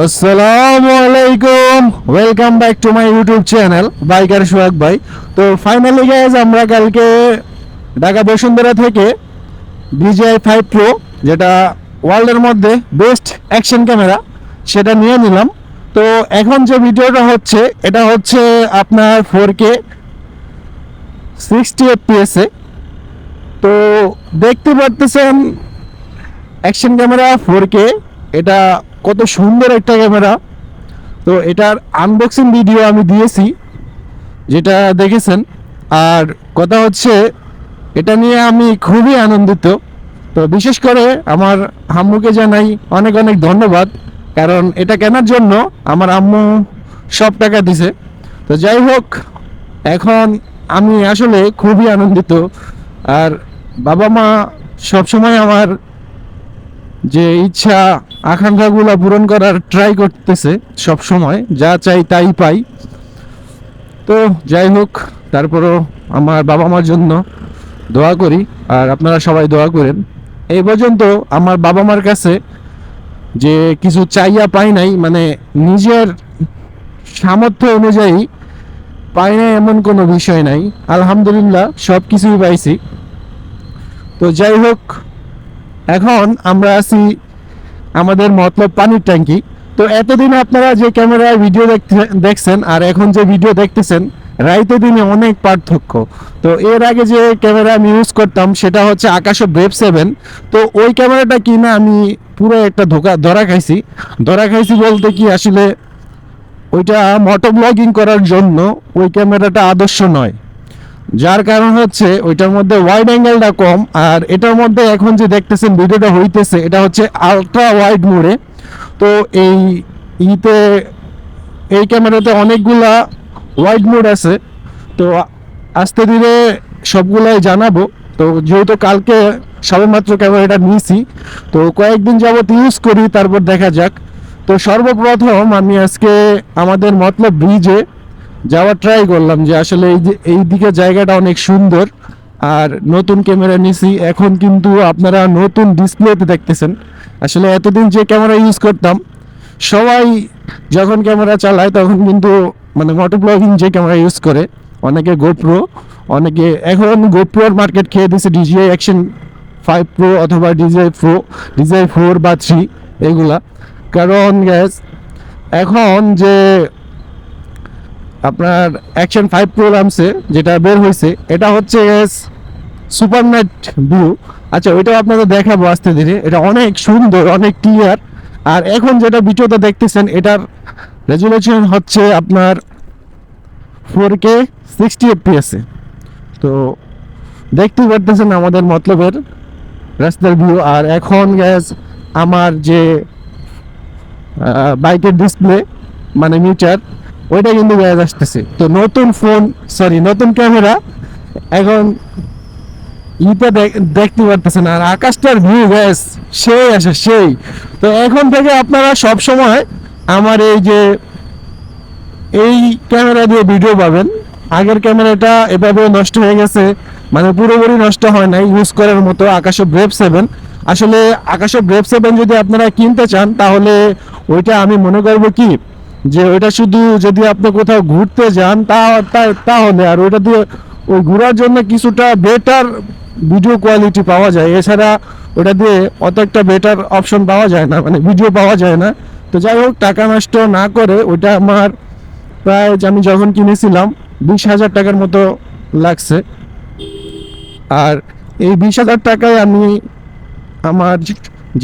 আসসালামু আলাইকুম welcome back to my YouTube channel biker Sohag ভাই তো ফাইনালি গাইজ আমরা কালকে ঢাকা বসুন্ধরা থেকে বিজিআই ফাইভ প্রো যেটা ওয়ার্ল্ডের মধ্যে বেস্ট অ্যাকশন ক্যামেরা সেটা নিয়ে নিলাম। তো এখন যে ভিডিওটা হচ্ছে, এটা হচ্ছে আপনার ফোর কে সিক্সটি এফপিএসে তো দেখতে পারতেছেন অ্যাকশন ক্যামেরা ফোর কে এটা কত সুন্দর একটা ক্যামেরা। তো এটার আনবক্সিং ভিডিও আমি দিয়েছি, যেটা দেখেছেন। আর কথা হচ্ছে, এটা নিয়ে আমি খুবই আনন্দিত। তো বিশেষ করে আমার আম্মুকে জানাই অনেক অনেক ধন্যবাদ, কারণ এটা কেনার জন্য আমার আম্মু সব টাকা দিছে। তো যাই হোক, এখন আমি আসলে খুবই আনন্দিত। আর বাবা মা সবসময় আমার যে ইচ্ছা আকাঙ্ক্ষাগুলো পূরণ করার ট্রাই করতেছে সব সময়, যা চাই তাই পাই। তো যাই হোক, তারপরও আমার বাবা মার জন্য দোয়া করি, আর আপনারা সবাই দোয়া করেন। এই পর্যন্ত আমার বাবা মার কাছে যে কিছু চাইয়া পাই নাই মানে নিজের সামর্থ্য অনুযায়ী পাই নাই এমন কোনো বিষয় নাই। আলহামদুলিল্লাহ সব কিছুই পাইছি। তো যাই হোক, এখন আমরা আছি আমাদের মতলব পানির ট্যাঙ্কি। তো এতদিন আপনারা যে ক্যামেরায় ভিডিও দেখছেন আর এখন যে ভিডিও দেখতেছেন, রাইতে দিনে অনেক পার্থক্য। তো এর আগে যে ক্যামেরা আমি ইউজ করতাম, সেটা হচ্ছে আকাশ ব্রেভ সেভেন তো ওই ক্যামেরাটা কিনা আমি পুরো একটা ধোকা, ধরা খাইছি। ধরা খাইছি বলতে কি, আসলে ওইটা মোটো ব্লগিং করার জন্য ওই ক্যামেরাটা আদর্শ নয়। যার কারণ হচ্ছে ওইটার মধ্যে ওয়াইড অ্যাঙ্গেলটা কম, আর এটার মধ্যে এখন যে দেখতেছেন ভিডিওটা হইতেছে, এটা হচ্ছে আলট্রা ওয়াইড মোডে। তো এই ইতে, এই ক্যামেরাতে অনেকগুলা ওয়াইড মোড আছে। তো আস্তে ধীরে সবগুলাই জানাব। তো যেহেতু কালকে সবেমাত্র ক্যামেরাটা নিয়েছি, তো কয়েকদিন যাবত ইউজ করি, তারপর দেখা যাক। তো সর্বপ্রথম আমি আজকে আমাদের মতলব ব্রিজে যাওয়ার ট্রাই করলাম যে আসলে এই যে, এই দিকে জায়গাটা অনেক সুন্দর। আর নতুন ক্যামেরা নিছি। এখন কিন্তু আপনারা নতুন ডিসপ্লেতে দেখতেছেন। আসলে এতদিন যে ক্যামেরা ইউজ করতাম, সবাই যখন ক্যামেরা চালায় তখন কিন্তু মানে মোটো ব্লগিং যে ক্যামেরা ইউজ করে, অনেকে গোপ্রো অনেকে এখন গোপ্রোর মার্কেট খেয়ে দিছে ডিজিআই অ্যাকশন ফাইভ প্রো অথবা ডিজিআই প্রো ডিজিআই ফোর বা থ্রি এগুলা। কারণ গ্যাস এখন যে আপনার অ্যাকশন ফাইভ প্রো নামছে, যেটা বের হয়েছে এটা হচ্ছে সুপার নাইট ব্লু আচ্ছা ওইটাও আপনাদের দেখাবো আস্তে ধীরে। এটা অনেক সুন্দর, অনেক ক্লিয়ার আর এখন যেটা ভিডিওটা দেখতেছেন, এটার রেজুলেশন হচ্ছে আপনার ফোর কে সিক্সটি এফপিএসে তো দেখতেই পারতেছেন আমাদের মতলবের রাস্তার ভিউ আর এখন গ্যাস আমার যে বাইকের ডিসপ্লে মানে মিটার ওইটা কিন্তু গ্যাস আসতেছে তো নতুন ফোন সরি নতুন ক্যামেরা এখন ইটা দেখতে পারতেছেন আর আকাশটার ভিউ গ্যাস সেই আসে সেই। তো এখন থেকে আপনারা সব সময় আমার এই যে এই ক্যামেরা দিয়ে ভিডিও পাবেন। আগের ক্যামেরাটা এভাবে নষ্ট হয়ে গেছে মানে পুরোপুরি নষ্ট হয় নাই ইউজ করার মতো আকাশ ব্রেভ সেভেন আসলে আকাশ ব্রেভ সেভেন যদি আপনারা কিনতে চান, তাহলে ওইটা আমি মনে করব কি যে ওইটা শুধু যদি আপনি কোথাও ঘুরতে যান, তা তাহলে আর ওইটা দিয়ে ওই ঘোরার জন্য কিছুটা বেটার ভিডিও কোয়ালিটি পাওয়া যায়। এছাড়া ওটা দিয়ে অত একটা বেটার অপশন পাওয়া যায় না মানে ভিডিও পাওয়া যায় না। তো যাই হোক, টাকা নষ্ট না করে ওইটা আমার প্রায় আমি যখন কিনেছিলাম, বিশ হাজার টাকার মতো লাগছে। আর এই বিশ হাজার টাকায় আমি আমার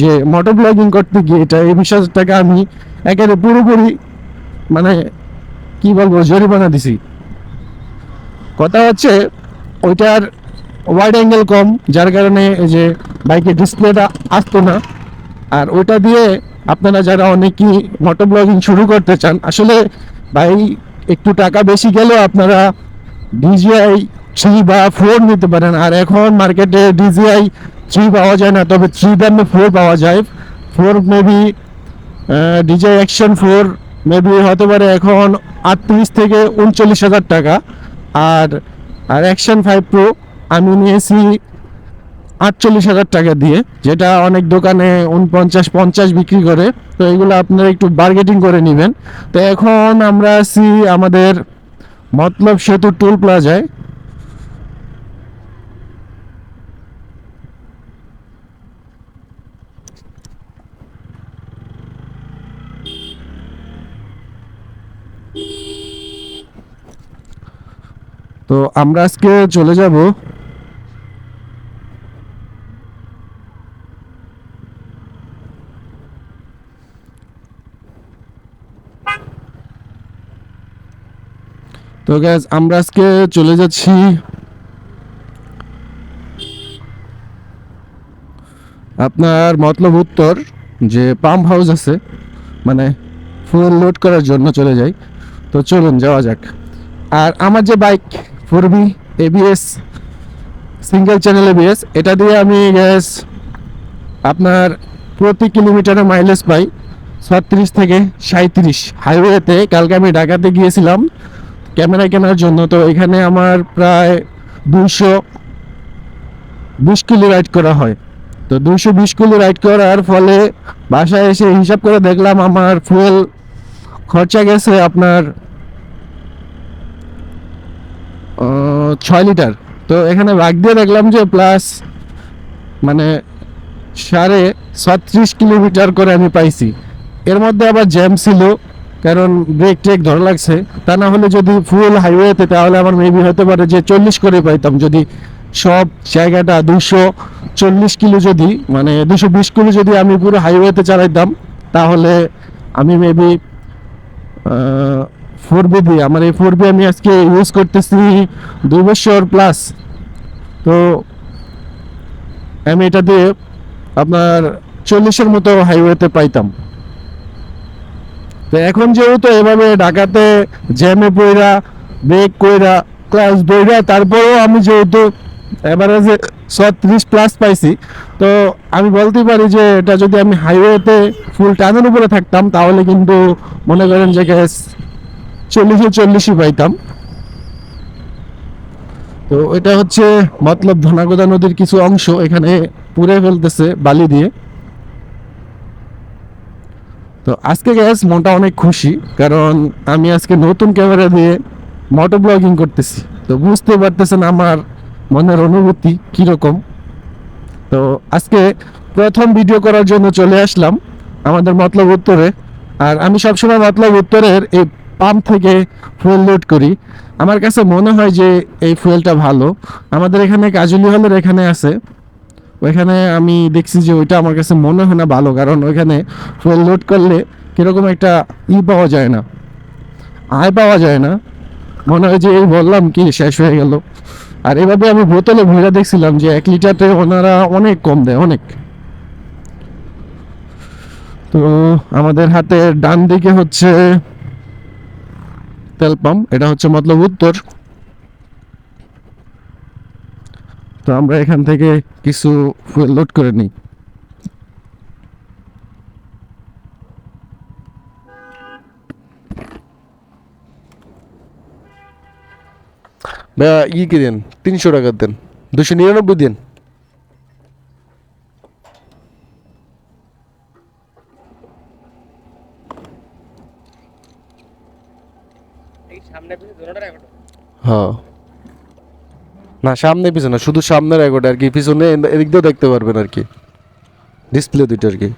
যে মোটর ব্লগিং করতে গিয়ে এটা এই বিশ হাজার টাকা আমি একেবারে পুরোপুরি মানে কি বলব, জরিমানা দিছি। কথা হচ্ছে, ওইটার ওয়াইড অ্যাঙ্গেল কম, যার কারণে এই যে বাইকের ডিসপ্লেটা আসতো না। আর ওইটা দিয়ে আপনারা যারা অনেকেই মোটর ব্লগিং শুরু করতে চান, আসলে ভাই, একটু টাকা বেশি গেলেও আপনারা ডিজিআই থ্রি বা ফোর নিতে পারেন। আর এখন মার্কেটে ডিজিআই থ্রি পাওয়া যায় না, তবে থ্রি দামে ফোর পাওয়া যায়। Four maybe DJI action four maybe হতে পারে এখন আটত্রিশ থেকে উনচল্লিশ হাজার টাকা। আর আর অ্যাকশন ফাইভ প্রো আমি নিয়েছি আটচল্লিশ হাজার টাকা দিয়ে, যেটা অনেক দোকানে উনপঞ্চাশ, পঞ্চাশ বিক্রি করে। তো এগুলো আপনারা একটু বার্গেটিং করে নেবেন। তো এখন আমরা আছি আমাদের মতলব সেতু টুল প্লাজায় তো আমরা আজকে চলে যাব তো গ্যাস আমরা আজকে চলে যাচ্ছি আপনার মতলব উত্তর যে পাম্প হাউস আছে মানে ফুল লোড করার জন্য চলে যাই। তো চলুন, যাওয়া যাক। আর আমার যে bike four B ABS single channel ABS এটা দিয়ে আমি গ্যাস আপনার প্রতি কিলোমিটারে মাইলেজ পাই ছত্রিশ থেকে সাঁত্রিশ হাইওয়েতে কালকে আমি ঢাকাতে গিয়েছিলাম ক্যামেরা কেনার জন্য, তো এখানে আমার প্রায় দুইশো বিশ কিলো রাইড করা হয়। তো দুইশো বিশ কিলো রাইড করার ফলে বাসায় এসে হিসাব করে দেখলাম আমার ফুয়েল খরচা গেছে আপনার ছয় লিটার। তো এখানে ভাগ দিয়ে দেখলাম যে প্লাস মানে সাড়ে ছত্রিশ কিলোমিটার করে আমি পাইছি। এর মধ্যে আবার জ্যাম ছিল, কারণ ব্রেক ট্রেক ধরা লাগছে। তা না হলে যদি ফুল হাইওয়েতে তাহলে আমার মেবি হতে পারে যে চল্লিশ করে পাইতাম। যদি সব জায়গাটা দুশো চল্লিশ কিলো যদি মানে দুশো বিশ কিলো যদি আমি পুরো হাইওয়েতে চালাইতাম, তাহলে আমি মেবি ফোর বি দিয়ে আমার এই ফোর বি আমি আজকে ইউজ করতেছি দুই বছর প্লাস তো আমি এটা দিয়ে আপনার চল্লিশের মতো হাইওয়েতে পাইতাম। তো এখন যেহেতু এভাবে ঢাকাতে জ্যামে পইরা ব্রেক কইরা ক্লাস দইরা তারপরেও আমি যেহেতু এভারেজে ছত্রিশ প্লাস পাইছি, তো আমি বলতে পারি যে এটা যদি আমি হাইওয়েতে ফুল টানের উপরে থাকতাম, তাহলে কিন্তু মনে করেন যে গ্যাস চল্লিশে চল্লিশই পাইতাম। তো এটা হচ্ছে মতলব ধনাগোদা নদীর কিছু অংশ, এখানে পুড়ে ফেলতেছে বালি দিয়ে। তো আজকে গ্যাস মনটা অনেক খুশি, কারণ আমি আজকে নতুন ক্যামেরা দিয়ে মোটো ব্লগিং করতেছি। তো বুঝতে পারতেছেন আমার মনের অনুভূতি কীরকম। তো আজকে প্রথম ভিডিও করার জন্য চলে আসলাম আমাদের মতলব উত্তরে। আর আমি সবসময় মতলব উত্তরের এই পাম্প থেকে ফুয়েল লোড করি। আমার কাছে মনে হয় যে এই ফুয়েলটা ভালো। আমাদের এখানে কাজুলি হলের এখানে আছে। ওইখানে আমি দেখছি যে ওইটা আমার কাছে মনে হয় না ভালো, কারণ ওইখানে ফুয়েল লোড করলে কীরকম একটা ই পাওয়া যায় না। আয় পাওয়া যায় না। মনে হয় যে এই বললাম কি, শেষ হয়ে গেল। আর এভাবে আমি বোতলে ভরে দেখছিলাম যে এক লিটারতে ওনারা অনেক কম দেয়, অনেক। তো আমাদের হাতে ডান দিকে হচ্ছে তেল পাম্প, এটা হচ্ছে মতলব উত্তর। তো আমরা এখান থেকে কিছু ফুয়েল লোড করে নিই। ই কি দেন? তিনশো টাকা দেন। দুশো নিরানব্বই দিন। হ্যাঁ। না, সামনে, পিছনে, শুধু সামনের রেকর্ড আর কি, পিছনে, এদিক দিয়েও দেখতে পারবেন আর কি। ডিসপ্লে দুইটা আর কি।